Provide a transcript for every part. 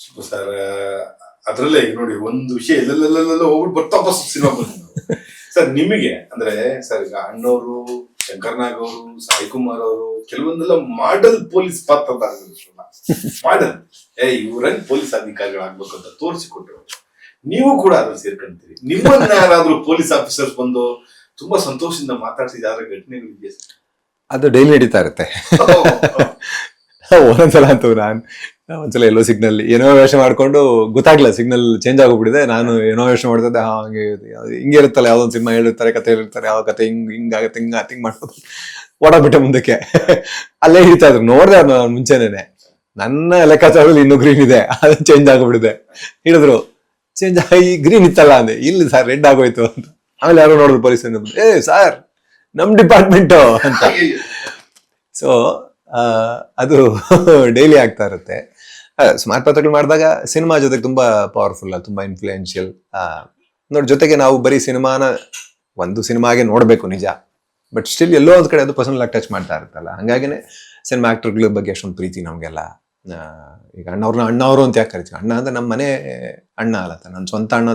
Super sir ಅದ್ರಲ್ಲೇ ಈಗ ನೋಡಿ ಒಂದು ವಿಷಯ ಎಲ್ಲೆಲ್ಲೆಲ್ಲೆಲ್ಲ ಹೋಗ್ಬಿಟ್ಟು ಬರ್ತಾ ಬಸ್ ಸಿನಿಮಾ ಸರ್ ನಿಮಗೆ ಅಂದ್ರೆ ಸರ್ ಈಗ ಅಣ್ಣವರು ಶಂಕರ್ನಾಗ್ ಅವರು ಸಾಯಿ ಕುಮಾರ್ ಅವರು ಕೆಲವೊಂದೆಲ್ಲ ಮಾಡೆಲ್ ಪೊಲೀಸ್ ಪಾತ್ರ ಮಾಡೆಲ್. ಏ ಇವ್ರನ್ ಪೊಲೀಸ್ ಅಧಿಕಾರಿಗಳಾಗ್ಬೇಕು ಅಂತ ತೋರಿಸಿಕೊಟ್ರು. ನೀವು ಕೂಡ ಅದ್ರ ಸೇರ್ಕೊಂತೀರಿ. ನಿಮ್ಮನ್ನ ಯಾರಾದ್ರೂ ಪೊಲೀಸ್ ಆಫೀಸರ್ಸ್ ಬಂದು ತುಂಬಾ ಸಂತೋಷದಿಂದ ಮಾತಾಡ್ಸಿದ ಯಾರ ಘಟನೆಗಳಿದೆಯಾ ಅದು ಡೈಲಿ ನಡೀತಾ ಇರುತ್ತೆ. ಒಂದೊಂದ್ಸಲ ಅಂತೂ ನಾನು ಒಂದ್ಸಲ ಎಲ್ಲೋ ಸಿಗ್ನಲ್ ಏನೋ ವೇಷ ಮಾಡ್ಕೊಂಡು ಗೊತ್ತಾಗ್ಲಿಲ್ಲ ಸಿಗ್ನಲ್ ಚೇಂಜ್ ಆಗೋಗ್ಬಿಟ್ಟಿದೆ. ನಾನು ಏನೋ ಯೋಚನೆ ಮಾಡ್ತಿದ್ದೆ ಹಾ, ಹಂಗೆ ಹಿಂಗೆ ಇರುತ್ತಲ್ಲ ಯಾವ್ದೊಂದು ಸಿನಿಮಾ ಹೇಳಿರ್ತಾರೆ ಕತೆ ಹೇಳಿರ್ತಾರೆ ಯಾವ ಕತೆ ಹಿಂಗ್ ಹಿಂಗಾಗತ್ತೆ ಹಿಂಗ ಹಿಂಗ್ ಮಾಡ್ಬೋದು ಓಡಾಬಿಟ್ಟೆ ಮುಂದಕ್ಕೆ? ಅಲ್ಲೇ ಹಿಡಿತಾ ಇದ್ರು. ನೋಡ್ದೆ ಅದು ನಾನು ಮುಂಚೆನೇನೆ. ನನ್ನ ಲೆಕ್ಕಾಚಾರದಲ್ಲಿ ಇನ್ನೂ ಗ್ರೀನ್ ಇದೆ. ಅದು ಚೇಂಜ್ ಆಗೋಗ್ಬಿಟ್ಟಿದೆ. ಹಿಡಿದ್ರು ಚೇಂಜ್ ಆಗಿ ಗ್ರೀನ್ ಇತ್ತಲ್ಲ ಅಂದೆ. ಇಲ್ಲಿ ಸರ್ ರೆಡ್ ಆಗೋಯ್ತು ಅಂತ. ಆಮೇಲೆ ಯಾರೋ ನೋಡಿದ್ರು ಪೊಲೀಸ್ ಏ ಸರ್ ನಮ್ ಡಿಪಾರ್ಟ್ಮೆಂಟು ಅಂತ. ಸೊ ಅದು ಡೈಲಿ ಆಗ್ತಾ ಇರುತ್ತೆ. ಸ್ಮಾರ್ಟ್ ಪಾತ್ರಗಳು ಮಾಡಿದಾಗ ಸಿನಿಮಾ ಜೊತೆಗೆ ತುಂಬಾ ಪವರ್ಫುಲ್ ತುಂಬಾ ಇನ್ಫ್ಲೂಯೆನ್ಷಿಯಲ್ ನೋಡಿ, ಜೊತೆಗೆ ನಾವು ಬರೀ ಸಿನಿಮಾನ ಒಂದು ಸಿನಿಮಾಗೆ ನೋಡಬೇಕು ನಿಜ. ಬಟ್ ಸ್ಟಿಲ್ ಎಲ್ಲೋ ಒಂದ್ ಕಡೆ ಅದು ಪರ್ಸನಲ್ ಆಗಿ ಟಚ್ ಮಾಡ್ತಾ ಇರುತ್ತಲ್ಲ. ಹಂಗಾಗಿನೇ ಸಿನಿಮಾ ಆಕ್ಟರ್ಗಳ ಬಗ್ಗೆ ಅಷ್ಟೊಂದು ಪ್ರೀತಿ ನಮಗೆಲ್ಲ ಈಗ ಅಣ್ಣವ್ರನ್ನ ಅಣ್ಣವರು ಅಂತ ಯಾಕೆ ಕರಿತೀವಿ? ಅಣ್ಣ ಅಂದ್ರೆ ನಮ್ಮ ಮನೆ ಅಣ್ಣ ಅಲ್ಲತ್ತ ನನ್ನ ಸ್ವಂತ ಅಣ್ಣ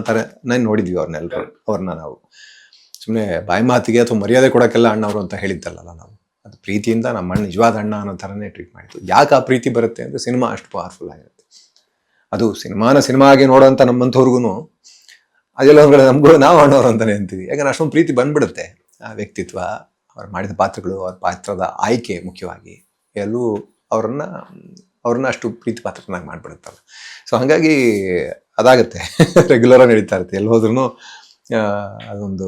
ನಾನು ನೋಡಿದ್ವಿ ಅವ್ರನ್ನೆಲ್ಲರೂ ಅವ್ರನ್ನ ನಾವು. ಸುಮ್ಮನೆ ಬಾಯಿ ಮಾತಿಗೆ ಅಥವಾ ಮರ್ಯಾದೆ ಕೊಡೋಕ್ಕೆಲ್ಲ ಅಣ್ಣವರು ಅಂತ ಹೇಳಿದ್ದಲ್ಲ ನಾವು. ಅದು ಪ್ರೀತಿಯಿಂದ ನಮ್ಮ ಅಣ್ಣ ನಿಜವಾದ ಅಣ್ಣ ಅನ್ನೋ ಥರನೇ ಟ್ರೀಟ್ ಮಾಡಿತ್ತು ಯಾಕೆ ಆ ಪ್ರೀತಿ ಬರುತ್ತೆ ಅಂದರೆ ಸಿನಿಮಾ ಅಷ್ಟು ಪವರ್ಫುಲ್ ಆಗಿರುತ್ತೆ. ಅದು ಸಿನಿಮಾನ ಸಿನಿಮಾ ಆಗಿ ನೋಡೋಂಥ ನಮ್ಮಂಥವ್ರಿಗೂ ಅದೆಲ್ಲ ಒಂದು ಕಡೆ ನಮಗೂ ನಾವು ಅಣ್ಣವ್ರು ಅಂತಲೇ ಅಂತೀವಿ ಯಾಕಂದ್ರೆ ಅಷ್ಟೊಂದು ಪ್ರೀತಿ ಬಂದ್ಬಿಡುತ್ತೆ ಆ ವ್ಯಕ್ತಿತ್ವ, ಅವ್ರು ಮಾಡಿದ ಪಾತ್ರಗಳು, ಅವ್ರ ಪಾತ್ರದ ಆಯ್ಕೆ ಮುಖ್ಯವಾಗಿ. ಎಲ್ಲೂ ಅವ್ರನ್ನ ಅವ್ರನ್ನ ಅಷ್ಟು ಪ್ರೀತಿ ಪಾತ್ರನಾಗಿ ಮಾಡಿಬಿಡುತ್ತಲ್ಲ. ಸೊ ಹಾಗಾಗಿ ಅದಾಗುತ್ತೆ. ರೆಗ್ಯುಲರಾಗಿ ನಡೀತಾ ಇರುತ್ತೆ. ಎಲ್ಲಿ ಹೋದ್ರೂ ಅದೊಂದು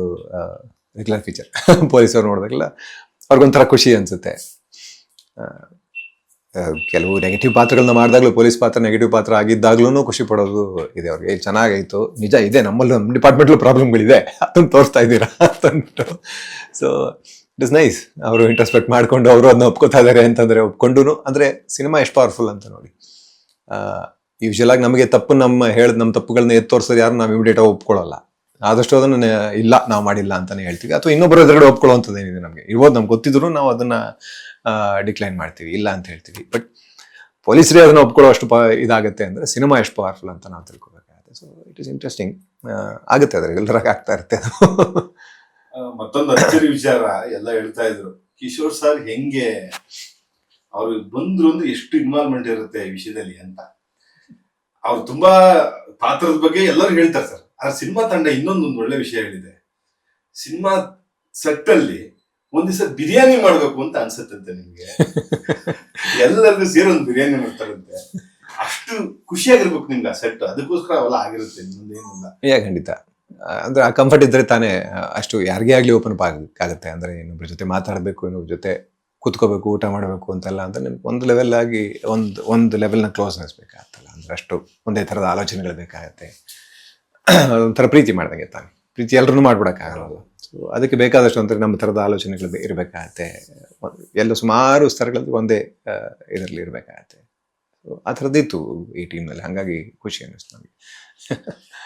ರೆಗ್ಯುಲರ್ ಫೀಚರ್ ಪೊಲೀಸವ್ರು ನೋಡಿದಾಗೆಲ್ಲ ಅವ್ರಿಗೊಂಥರ ಖುಷಿ ಅನ್ಸುತ್ತೆ. ಕೆಲವು ನೆಗೆಟಿವ್ ಪಾತ್ರಗಳನ್ನ ಮಾಡಿದಾಗಲೂ, ಪೊಲೀಸ್ ಪಾತ್ರ ನೆಗೆಟಿವ್ ಪಾತ್ರ ಆಗಿದ್ದಾಗ್ಲೂ ಖುಷಿ ಪಡೋದು ಇದೆ ಅವ್ರಿಗೆ. ಚೆನ್ನಾಗಾಯ್ತು. ನಿಜ ಇದೆ, ನಮ್ಮಲ್ಲೂ ನಮ್ಮ ಡಿಪಾರ್ಟ್ಮೆಂಟ್ಲು ಪ್ರಾಬ್ಲಮ್ಗಳಿದೆ ಅದನ್ನು ತೋರಿಸ್ತಾ ಇದ್ದೀರಾ ಅಂತ ಅಂದ್ಬಿಟ್ಟು. ಸೊ ಇಟ್ ಇಸ್ ನೈಸ್ ಅವರು ಇಂಟ್ರೆಸ್ಪೆಕ್ಟ್ ಮಾಡಿಕೊಂಡು ಅವರು ಅದನ್ನ ಒಪ್ಕೋತಾ ಇದ್ದಾರೆ ಅಂತಂದರೆ ಒಪ್ಕೊಂಡು ಅಂದರೆ ಸಿನಿಮಾ ಎಷ್ಟು ಪವರ್ಫುಲ್ ಅಂತ ನೋಡಿ. ಯೂಶಲಾಗಿ ನಮಗೆ ತಪ್ಪು ನಮ್ಮ ಹೇಳಿದ ನಮ್ಮ ತಪ್ಪುಗಳನ್ನ ಎತ್ತು ತೋರಿಸೋದು ಯಾರು, ನಾವು ಇಮಿಡಿಯೇಟಾಗಿ ಒಪ್ಕೊಳ್ಳಲ್ಲ. ಆದಷ್ಟು ಅದನ್ನ ಇಲ್ಲ, ನಾವು ಮಾಡಿಲ್ಲ ಅಂತಾನೆ ಹೇಳ್ತೀವಿ. ಅಥವಾ ಇನ್ನೊಬ್ಬರ ಎದುರುಗಡೆ ಒಪ್ಕೊಳ್ಳುವಂಥದ್ದು ಏನಿದೆ ನಮಗೆ. ಇರ್ಬೋದು ನಮ್ಗೆ ಗೊತ್ತಿದ್ರು ನಾವು ಅದನ್ನ ಡಿಕ್ಲೈನ್ ಮಾಡ್ತೀವಿ, ಇಲ್ಲ ಅಂತ ಹೇಳ್ತೀವಿ. ಬಟ್ ಪೊಲೀಸರೇ ಅದನ್ನ ಒಪ್ಕೊಳ್ಳೋ ಅಷ್ಟು ಪ ಇದಾಗುತ್ತೆ ಅಂದ್ರೆ ಸಿನಿಮಾ ಎಷ್ಟು ಪವರ್ಫುಲ್ ಅಂತ ನಾವು ತಿಳ್ಕೊಬೇಕಾಗುತ್ತೆ. ಸೊ ಇಟ್ ಇಸ್ ಇಂಟ್ರೆಸ್ಟಿಂಗ್ ಆಗುತ್ತೆ ಅದ್ರ ಎಲ್ಲರಾಗ ಆಗ್ತಾ ಇರುತ್ತೆ ಮತ್ತೊಂದು ಅಚ್ಚರಿ ವಿಚಾರ ಎಲ್ಲ ಹೇಳ್ತಾ ಇದ್ರು. ಕಿಶೋರ್ ಸರ್ ಹೆಂಗೆ? ಅವ್ರಿಗೆ ಬಂದ್ರು ಅಂದ್ರೆ ಎಷ್ಟು ಇನ್ವಾಲ್ವ್ಮೆಂಟ್ ಇರುತ್ತೆ ವಿಷಯದಲ್ಲಿ ಅಂತ. ಅವ್ರು ತುಂಬಾ ಪಾತ್ರದ ಬಗ್ಗೆ ಎಲ್ಲರೂ ಹೇಳ್ತಾರೆ ಸರ್. ಆದ್ರೆ ಸಿನಿಮಾ ತಂಡ ಇನ್ನೊಂದೊಂದು ಒಳ್ಳೆ ವಿಷಯ ಹೇಳಿದೆ. ಸಿನಿಮಾ ಸೆಟ್ ಅಲ್ಲಿ ಒಂದ್ ದಿವಸ ಬಿರಿಯಾನಿ ಮಾಡ್ಬೇಕು ಅಂತ ಅನ್ಸುತ್ತಂತೆ ನಿಮ್ಗೆ. ಎಲ್ಲರಿಗೂ ಸೇರಿ ಒಂದು ಬಿರಿಯಾನಿ ಮಾಡ್ತಾರಂತೆ. ಅಷ್ಟು ಖುಷಿಯಾಗಿರ್ಬೇಕು ನಿಮ್ಗೆ ಆ ಸೆಟ್ ಅದಕ್ಕೋಸ್ಕರ ಅವೆಲ್ಲ ಆಗಿರುತ್ತೆ ಇನ್ನೊಂದೇನಿಲ್ಲ ಯಾ ಖಂಡಿತ. ಆ, ಅಂದ್ರೆ ಆ ಕಂಫರ್ಟ್ ಇದ್ರೆ ತಾನೇ ಅಷ್ಟು ಯಾರಿಗೇ ಆಗ್ಲಿ ಓಪನ್ ಅಪ್ ಆಗುತ್ತೆ. ಅಂದ್ರೆ ಇನ್ನೊಬ್ಬರ ಜೊತೆ ಮಾತಾಡಬೇಕು ಇನ್ನೊಬ್ರ ಜೊತೆ ಕೂತ್ಕೋಬೇಕು ಊಟ ಮಾಡಬೇಕು ಅಂತೆಲ್ಲ ಅಂತ ನಿಮ್ಗೆ ಒಂದು ಲೆವೆಲ್ ಆಗಿ ಒಂದು ಒಂದು ಲೆವೆಲ್ನ ಕ್ಲೋಸ್ನೆಸ್ ಬೇಕಾಗತ್ತಲ್ಲ ಅಂದ್ರೆ ಅಷ್ಟು ಒಂದೇ ಥರದ ಆಲೋಚನೆಗಳು ಬೇಕಾಗತ್ತೆ. ಒಂಥರ ಪ್ರೀತಿ ಮಾಡ್ದಂಗೆ ತಾನೆ. ಪ್ರೀತಿ ಎಲ್ಲರೂ ಮಾಡ್ಬಿಡೋಕ್ಕಾಗಲ್ಲ. ಸೊ ಅದಕ್ಕೆ ಬೇಕಾದಷ್ಟು ಅಂದರೆ ನಮ್ಮ ಥರದ ಆಲೋಚನೆಗಳು ಇರಬೇಕಾಗತ್ತೆ. ಎಲ್ಲ ಸುಮಾರು ಸ್ತರಗಳಲ್ಲಿ ಒಂದೇ ಇದರಲ್ಲಿ ಇರಬೇಕಾಗತ್ತೆ. ಆ ಥರದ್ದಿತ್ತು ಈ ಟೀಮ್ನಲ್ಲಿ ಹಾಗಾಗಿ ಖುಷಿ ಅನ್ನಿಸ್ತು ನನಗೆ